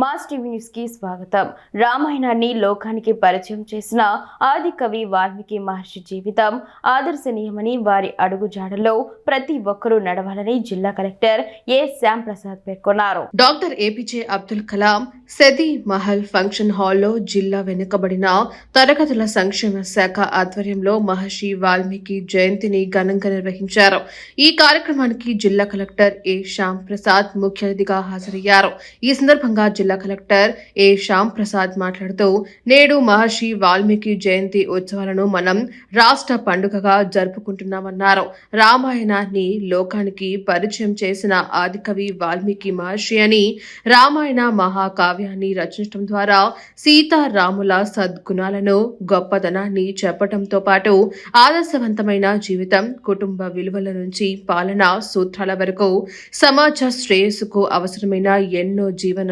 Mass TV న్యూస్కి స్వాగతం. రామాయణాన్ని లోకానికి పరిచయం చేసిన ఆది కవి వాల్మీకి మహర్షి జీవితం ఆదర్శనీయమని వారి అడుగుజాడలో ప్రతి ఒక్కరూ నడవాలని జిల్లా కలెక్టర్ ఏ శ్యామ్ ప్రసాద్ పేర్కొన్నారు. డాక్టర్ ఏపీజే అబ్దుల్ కలాం సెది మహల్ ఫంక్షన్ హాల్లో జిల్లా వెనుకబడిన తరగతుల సంక్షేమ శాఖ ఆధ్వర్యంలో మహర్షి వాల్మీకి జయంతిని ఘనంగా నిర్వహించారు. ఈ కార్యక్రమానికి జిల్లా కలెక్టర్ ఏ శ్యామ్ ప్రసాద్ ముఖ్య అతిథిగా హాజరయ్యారు. ఈ సందర్భంగా జిల్లా కలెక్టర్ ఏ. శ్యామ్ ప్రసాద్ మాట్లాడుతూ నేడు మహర్షి వాల్మీకి జయంతి ఉత్సవాలను మనం రాష్ట్ర పండుగగా జరుపుకుంటున్నామన్నారు. రామాయణాన్ని లోకానికి పరిచయం చేసిన ఆదికవి వాల్మీకి మహర్షి అని రామాయణ మహాకావ్యాన్ని రచించడం ద్వారా సీతారాముల సద్గుణాలను గొప్పదనాన్ని చెప్పటంతో పాటు ఆదర్శవంతమైన జీవితం కుటుంబ విలువల నుంచి పాలనా సూత్రాల వరకు సమాజ శ్రేయస్సుకు అవసరమైన ఎన్నో జీవన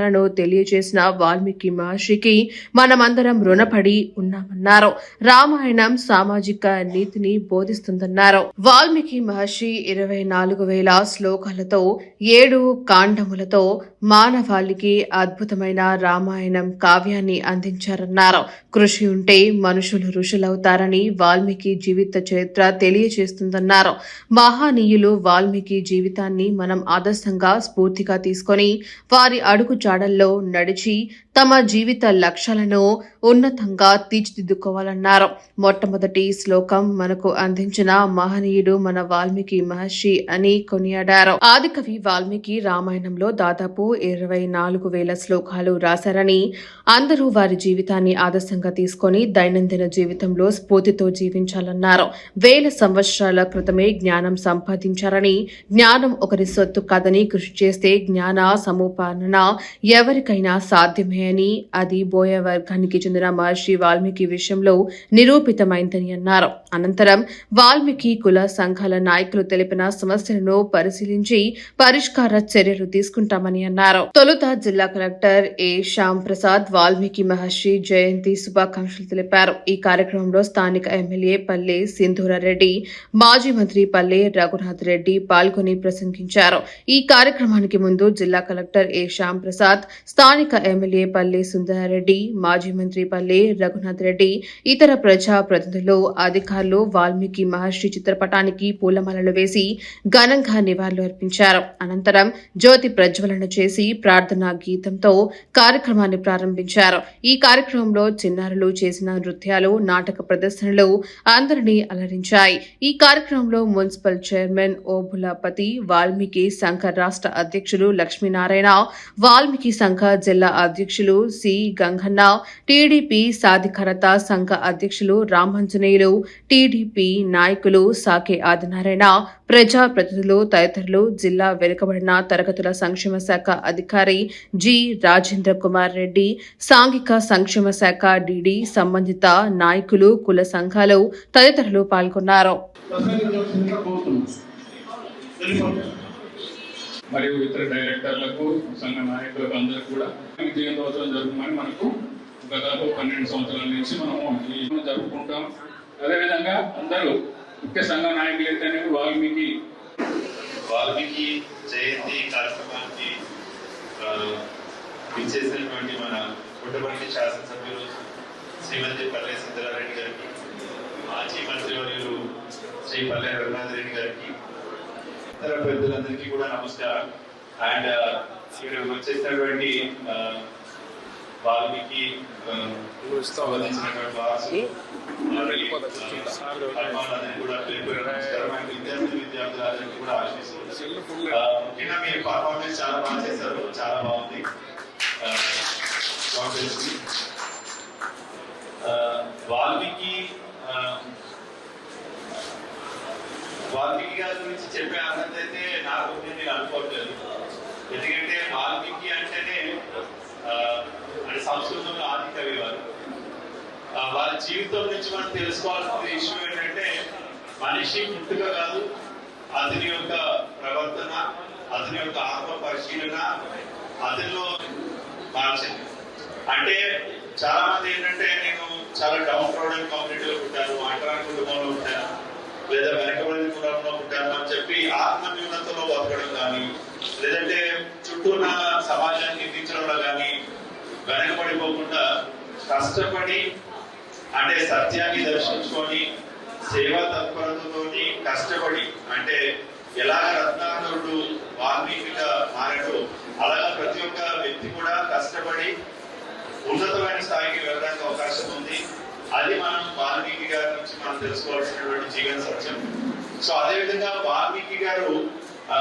విషయాలను తెలియజేసిన వాల్మీకి మహర్షికి మనమందరం రుణపడి ఉన్నామన్నారు. రామాయణం సామాజిక నీతిని బోధిస్తుందన్నారు. వాల్మీకి మహర్షి ఇరవై నాలుగు వేల శ్లోకాలతో ఏడు కాండములతో మానవాళికి అద్భుతమైన రామాయణం కావ్యాన్ని అందించారన్నారు. కృషి ఉంటే మనుషులు ఋషులవుతారని వాల్మీకి జీవిత చరిత్ర తెలియజేస్తుందన్నారు. మహానీయులు వాల్మీకి జీవితాన్ని మనం ఆదర్శంగా స్ఫూర్తిగా తీసుకొని వారి అడుగు జాడల్లో నడిచి తమ జీవిత లక్ష్యాలను ఉన్నతంగా తీర్చిదిద్దుకోవాలన్నారు. మొట్టమొదటి శ్లోకం మనకు అందించిన మహనీయుడు మన వాల్మీకి మహర్షి అని కొనియాడారు. ఆదికవి వాల్మీకి రామాయణంలో దాదాపు ఇరవై నాలుగు వేల శ్లోకాలు రాశారని అందరూ వారి జీవితాన్ని ఆదర్శంగా తీసుకొని దైనందిన జీవితంలో స్ఫూర్తితో జీవించాలన్నారు. వేల సంవత్సరాల క్రితమే జ్ఞానం సంపాదించారని జ్ఞానం ఒకరి సొత్తు కాదని కృషి చేస్తే జ్ఞాన సముపార్జన ఎవరికైనా సాధ్యమే అని అది బోయ వర్గానికి చెందిన మహర్షి వాల్మీకి విషయంలో నిరూపితమైందని అన్నారు. అనంతరం వాల్మీకి కుల సంఘాల నాయకులు తెలిపిన సమస్యలను పరిశీలించి పరిష్కార చర్యలు తీసుకుంటామని అన్నారు. తొలుత జిల్లా కలెక్టర్ ఏ శ్యామ్ ప్రసాద్ వాల్మీకి మహర్షి జయంతి శుభాకాంక్షలు తెలిపారు. ఈ కార్యక్రమంలో స్థానిక ఎమ్మెల్యే పల్లె సింధూరారెడ్డి మాజీ మంత్రి పల్లె రఘునాథ్ రెడ్డి పాల్గొని ప్రసంగించారు. ఈ కార్యక్రమానికి ముందు జిల్లా కలెక్టర్ ఏ శ్యామ్ ప్రసాద్ స్థానిక ఎమ్మెల్యే పల్లె సుందరారెడ్డి మాజీ మంత్రి పల్లె రఘునాథ్ రెడ్డి ఇతర ప్రజా ప్రతినిధులు అధికారులు వాల్మీకి మహర్షి చిత్రపటానికి పూలమాలలు వేసి ఘనంగా నివాళులు అర్పించారు. అనంతరం జ్యోతి ప్రజ్వలన చేసి ప్రార్థనా గీతంతో కార్యక్రమాన్ని ప్రారంభించారు. ఈ కార్యక్రమంలో చిన్నారులు చేసిన నృత్యాలు నాటక ప్రదర్శనలు అందరినీ అలరించాయి. ఈ కార్యక్రమంలో మున్సిపల్ చైర్మన్ ఓబులాపతి వాల్మీకి సంఘ రాష్ట్ర అధ్యక్షులు లక్ష్మీనారాయణ వాల్మీకి సంఘ జిల్లా అధ్యక్షులు సి. గంగన్న టీడీపీ సాధికారత సంఘ అధ్యక్షులు రామాంజనేయులు టీడీపీ నాయకులు సాకే ఆదినారాయణ ప్రజా ప్రతినిధులు తదితరులు జిల్లా వెనుకబడిన తరగతుల సంక్షేమ శాఖ అధికారి జి. రాజేంద్ర కుమార్ రెడ్డి సాంఘిక సంక్షేమ శాఖ డిడి సంబంధిత నాయకులు కుల సంఘాలు తదితరులు పాల్గొన్నారు. మరియు ఇతర డైరెక్టర్లకు సంఘ నాయకులకు అందరూ కూడా ఈ జయంతోత్సవం జరుపుమని మనకు దాదాపు పన్నెండు సంవత్సరాల నుంచి మనము ఈ జరుపుకుంటాం. అదేవిధంగా అందరూ ముఖ్య సంఘ నాయకులు అయితేనే వాల్మీకి. వాల్మీకి జయంతి కార్యక్రమానికి ఇచ్చేసినటువంటి మన కుటుంబానికి శాసనసభ్యులు శ్రీమతి పల్లె సిద్ధరారెడ్డి గారికి మాజీ మంత్రివర్యులు శ్రీ పల్లె రఘునాథ్ రెడ్డి గారికి ఇతర పెద్దలందరికీ కూడా నమస్కారం. అండ్ ఇక్కడ వచ్చేసినటువంటి వాల్మీకి సంబంధించినటువంటి మరి, విద్యార్థులందరికీ కూడా ఆశిస్తున్నాను ముఖ్యంగా మీ పర్ఫార్మెన్స్ చాలా బాగా చేశారు. చాలా బాగుంది. వాల్మీకి వాల్మీకి గారి గురించి చెప్పే అర్హత అయితే నాకు ఉంది నేను అనుకోవట్లేదు ఎందుకంటే వాల్మీకి అంటేనే ఆ, అంటే సంస్కృతంలో ఆది కవి వారు ఆ, వారి జీవితం నుంచి మనం తెలుసుకోవాల్సిన ఇష్యూ ఏంటంటే మనిషి పుట్టుక కాదు అతని యొక్క ప్రవర్తన అతని యొక్క ఆత్మ పరిశీలన అతనిలో మార్చింది అంటే చాలా మంది ఏంటంటే నేను చాలా డౌన్ రోడ్ కమ్యూనిటీలో పుట్టాను అంటరాని కుటుంబంలో పుట్టాను లేదా వెనకబడిన కుటుంబంలో పుట్టాను అని చెప్పి ఆత్మ న్యూనతలో బతకడం కానీ లేదంటే చుట్టూ ఉన్న సమాజాన్ని నిందించడంలో కానీ వెనకబడిపోకుండా కష్టపడి అంటే సత్యాన్ని దర్శించుకొని సేవా తత్పరతతోటి కష్టపడి అంటే ఎలాగ రత్నాకరుడు వాల్మీకిగా మారాడు అలాగా ప్రతి ఒక్క వ్యక్తి కూడా కష్టపడి ఉన్నతమైన స్థాయికి వెళ్ళడానికి అవకాశం ఉంది. అది మనం వాల్మీకి గారి నుంచి మనం తెలుసుకోవాల్సినటువంటి జీవన సత్యం. సో అదే విధంగా వాల్మీకి గారు ఆ,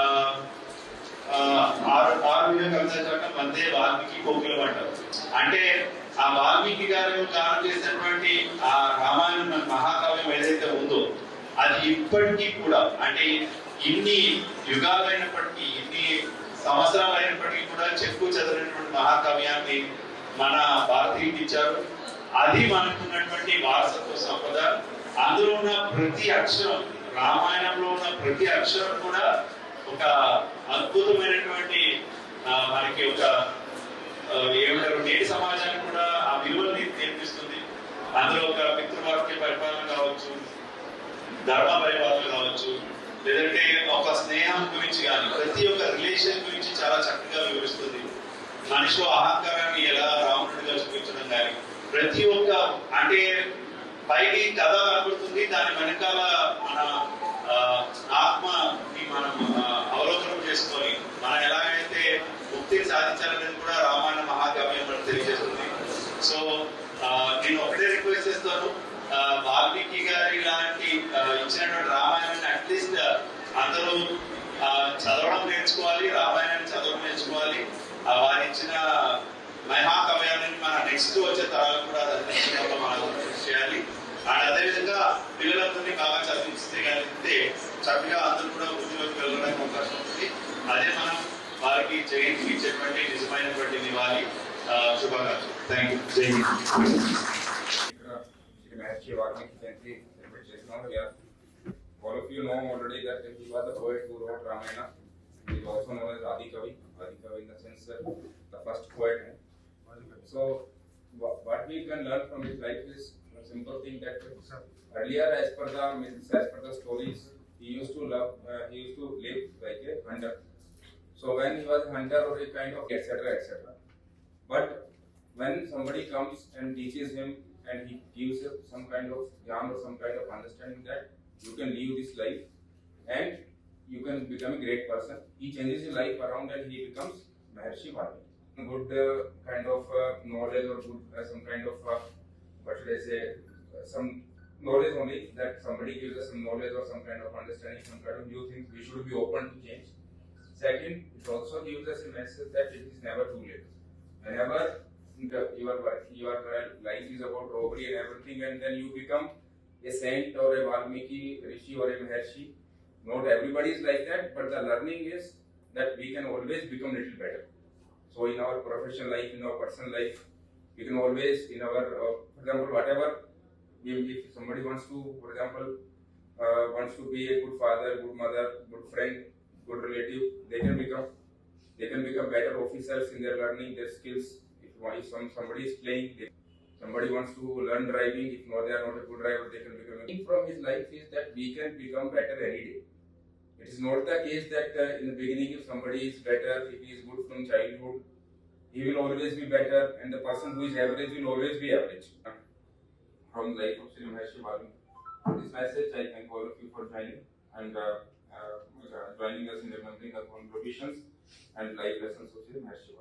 ఆరు ఆరు విధంగా కవిత వాల్మీకి కోకిలం అంటారు అంటే ఆ వాల్మీకి గారు గానం చేసినటువంటి ఆ రామాయణ మహాకావ్యం ఏదైతే ఉందో అది ఇప్పటికీ కూడా అంటే ఇన్ని యుగాలైనప్పటికీ ఇన్ని సంవత్సరాలు అయినప్పటికీ కూడా చెక్కు చెదరైనటువంటి మహాకావ్యాన్ని మన భారతీయుడికి ఇచ్చారు. అది మనకున్నటువంటి వారసత్వ సంపద. అందులో ఉన్న ప్రతి అక్షరం రామాయణంలో ఉన్న ప్రతి అక్షరం కూడా ఒక అద్భుతమైనటువంటి మనకి ఒక ఏమంటారు నేటి సమాజానికి కూడా ఆ విలువల్ని నేర్పిస్తుంది అందులో ఒక పితృవాక్య పరిపాలన కావచ్చు ధర్మ పరిపాలన కావచ్చు లేదంటే ఒక స్నేహం గురించి కానీ ప్రతి ఒక్క రిలేషన్ గురించి చాలా చక్కగా వివరిస్తుంది. మనిషి అహంకారాన్ని ఎలా రావణుడిగా చూపించడం కానీ ప్రతి ఒక్క అంటే పైకి కథ కనబడుతుంది దాని వెనకాల మన ఆత్మని మనం అవలోకనం చేసుకొని నెక్స్ట్ వచ్చే తరాలకు కూడా అది అందించడంలో మనం కృషి చేయాలి అండ్ అదేవిధంగా పిల్లలందరినీ బాగా చదివిస్తే చక్కగా అందరూ కూడా వృద్ధిలోకి వెళ్ళడానికి అవకాశం ఉంటుంది అదే మనం వారికి జయంతికి ఇచ్చేటువంటి నిజమైనటువంటి నివాళి ఆ, శుభాకాంక్షలు థ్యాంక్ యూ జై Hind Shri Maharshi Valmiki Jayanti celebrate చేస్తున్నాం here. All of you know already that he was the poet who wrote Ramayana. He is also known as Adi Kavi. Adi Kavi in the sense that the first poet. So wha- what we can learn from his life is a simple thing that earlier as per the myths, as per the stories, he used to love, uh, he used to live like a hunter. So when he was a hunter or a kind of etc. etc. But when somebody comes and teaches him and he gives him some kind of jnana or some kind of understanding that you can live this life and you can become a great person, he changes his life around and he becomes Maharshi Valmiki. Good uh, kind of uh, knowledge or good uh, some kind of what should I say some knowledge only that somebody gives us some knowledge or some kind of understanding, some kind of new things. We should be open to change. Second, it also gives us a message that it is never too late. Whenever your your life is about robbery and everything, and then you become a saint or a Valmiki Rishi or a Maharshi. Not everybody is like that, but the learning is that we can always become little better. So in our professional life, in our personal life, we can always, in our, uh, for example, whatever, if, somebody wants to, for example, uh, wants to be a good father, good mother, good friend, good relative, they can become they can become better officers in their learning their skills. If, if some, somebody is playing, they, somebody wants to learn driving, if not they are not a good driver, they can become. From his life is that we can become better any day. It is not the case that uh, in the beginning, if somebody is better, if he is good from childhood, he will always be better, and the person who is average will always be average. From life of Sri Maharshi Valmiki. This message, I thank all of you for joining and uh, uh, joining us in remembering the contributions and life lessons of Sri Valmiki.